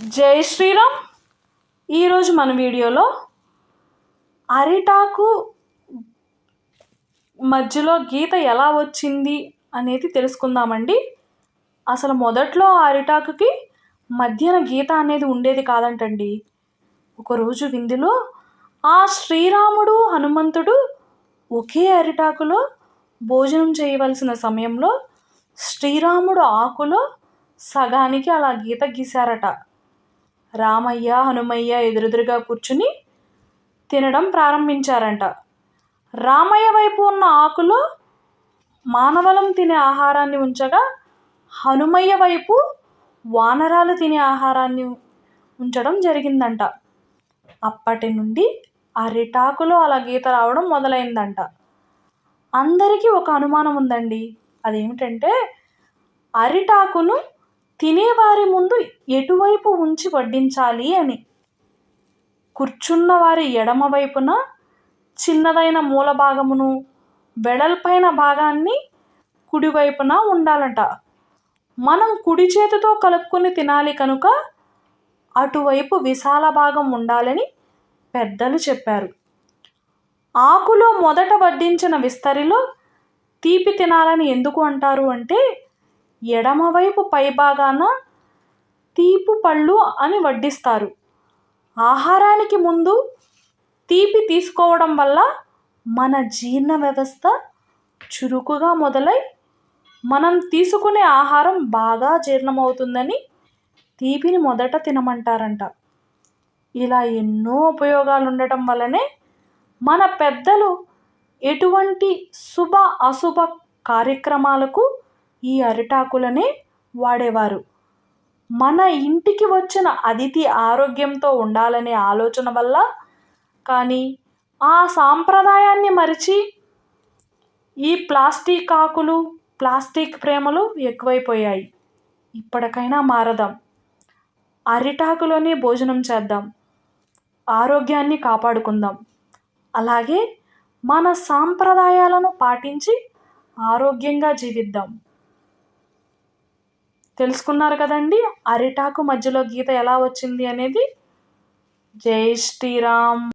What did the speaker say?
జై శ్రీరామ్. ఈరోజు మన వీడియోలో అరిటాకు మధ్యలో గీత ఎలా వచ్చింది అనేది తెలుసుకుందామండి. అసలు మొదట్లో ఆ అరిటాకుకి మధ్యన గీత అనేది ఉండేది కాదంటండి. ఒకరోజు విందులో ఆ శ్రీరాముడు హనుమంతుడు ఒకే అరిటాకులో భోజనం చేయవలసిన సమయంలో శ్రీరాముడు ఆకులో సగానికి అలా గీత గీశారట. రామయ్య హనుమయ్య ఎదురెదురుగా కూర్చుని తినడం ప్రారంభించారంట. రామయ్య వైపు ఉన్న ఆకులో మానవలం తినే ఆహారాన్ని ఉంచగా హనుమయ్య వైపు వానరాలు తినే ఆహారాన్ని ఉంచడం జరిగిందంట. అప్పటి నుండి అరిటాకులో అలా గీత రావడం మొదలైందంట. అందరికీ ఒక అనుమానం ఉందండి. అదేమిటంటే అరిటాకును తినేవారి ముందు ఎటువైపు ఉంచి వడ్డించాలి అని. కూర్చున్నవారి ఎడమ వైపున చిన్నదైన మూల భాగమును వెడల్పైన భాగాన్ని కుడివైపున ఉండాలంట. మనం కుడి చేతితో కలుపుకొని తినాలి కనుక అటువైపు విశాల భాగం ఉండాలని పెద్దలు చెప్పారు. ఆకులో మొదట వడ్డించిన విస్తరిలో తీపి తినాలని ఎందుకు అంటారు అంటే ఎడమవైపు పైభాగాన తీపి పళ్ళు అని వడ్డిస్తారు. ఆహారానికి ముందు తీపి తీసుకోవడం వల్ల మన జీర్ణ వ్యవస్థ చురుకుగా మొదలై మనం తీసుకునే ఆహారం బాగా జీర్ణమవుతుందని తీపిని మొదట తినమంటారంట. ఇలా ఎన్నో ఉపయోగాలు ఉండటం వల్లనే మన పెద్దలు ఎటువంటి శుభ అశుభ కార్యక్రమాలకు ఈ అరిటాకులనే వాడేవారు. మన ఇంటికి వచ్చిన అతిథి ఆరోగ్యంతో ఉండాలనే ఆలోచన వల్ల కానీ ఆ సాంప్రదాయాన్ని మరిచి ఈ ప్లాస్టిక్ ఆకులు ప్లాస్టిక్ ప్రేమలు ఎక్కువైపోయాయి. ఇప్పటికైనా మారదాం. అరిటాకులోనే భోజనం చేద్దాం. ఆరోగ్యాన్ని కాపాడుకుందాం. అలాగే మన సాంప్రదాయాలను పాటించి ఆరోగ్యంగా జీవిద్దాం. తెలుసుకున్నారు కదండి. అరిటాకు మధ్యలో గీత ఎలా వచ్చింది అనేది? జై శ్రీరామ్.